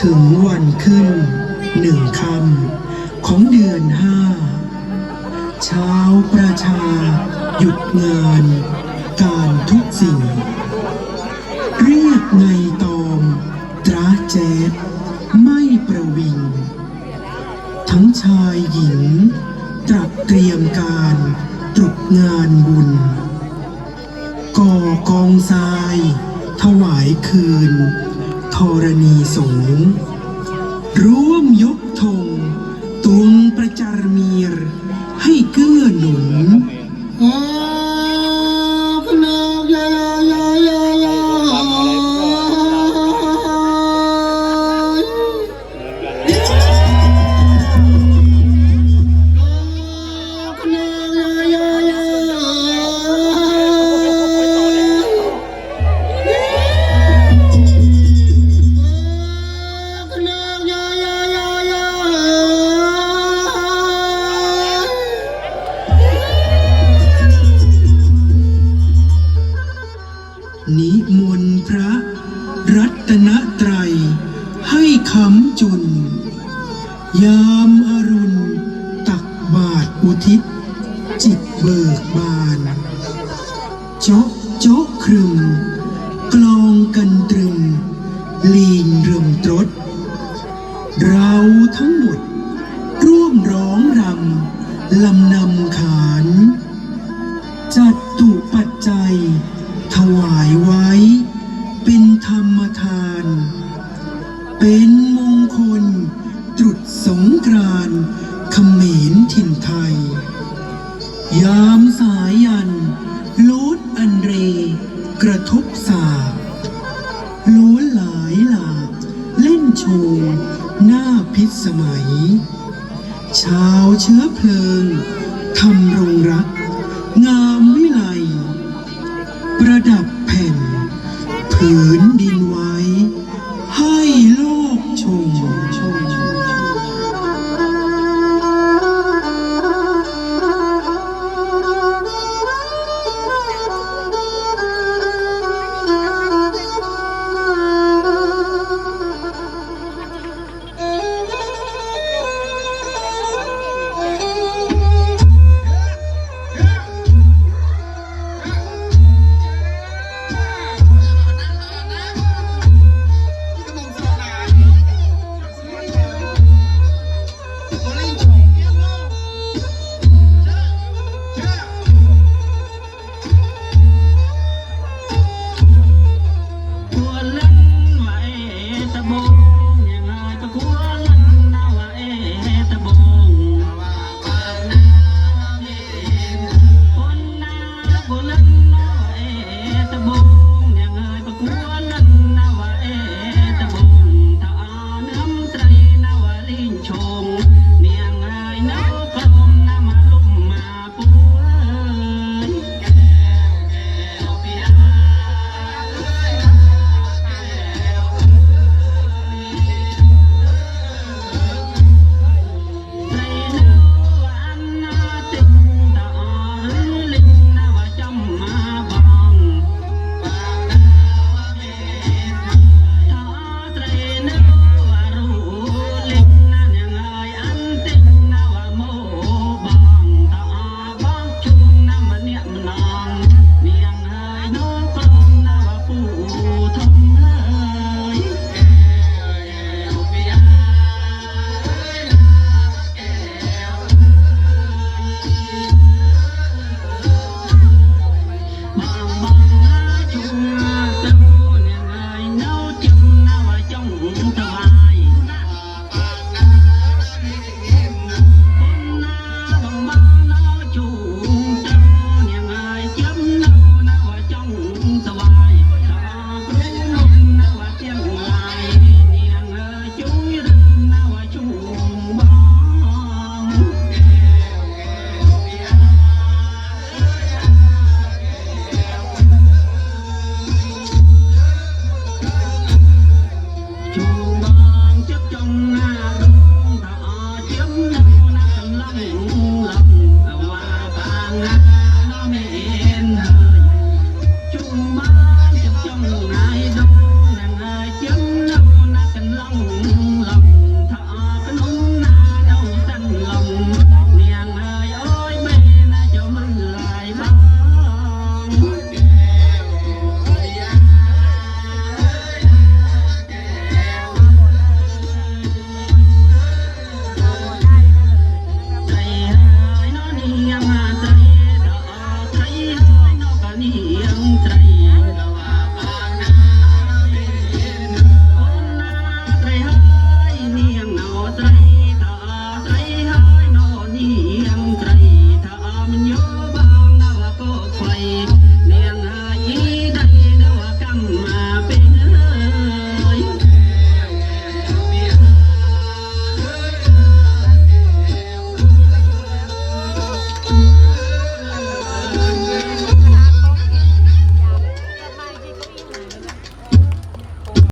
ถึงวันขึ้นหนึ่งคำของเดือนห้า เช้าประชา หยุดงาน การทุกสิ่ง เรียกไงตอม ตราแจ๊ดไม่ประวิง ทั้งชายหญิง ตรัสเตรียมการตรุษงานบุญ ก่อกองทราย ถวายคืน ธรณีสงร่วมย จุนยามอรุณ ตักบาทอุทิศ จิตเบิกบานโจ๊ะโจ๊ะครึม กลองกันตรึม ลีนเริมตรดเราทั้งหมด ร่วมร้องรำลำนำขาน จัดตุปัจจัย ถวายไว้ เป็นธรรม ถิ่นไทย ยามสายัน ลูดอันเร กระทบสาบล้วนหลายหลากเล่นโชว์หน้าพิษสมัย ชาวเชื้อเพลิงทำรงรัก งามวิไล ประดับแผ่น ผืนดินไว้ amor.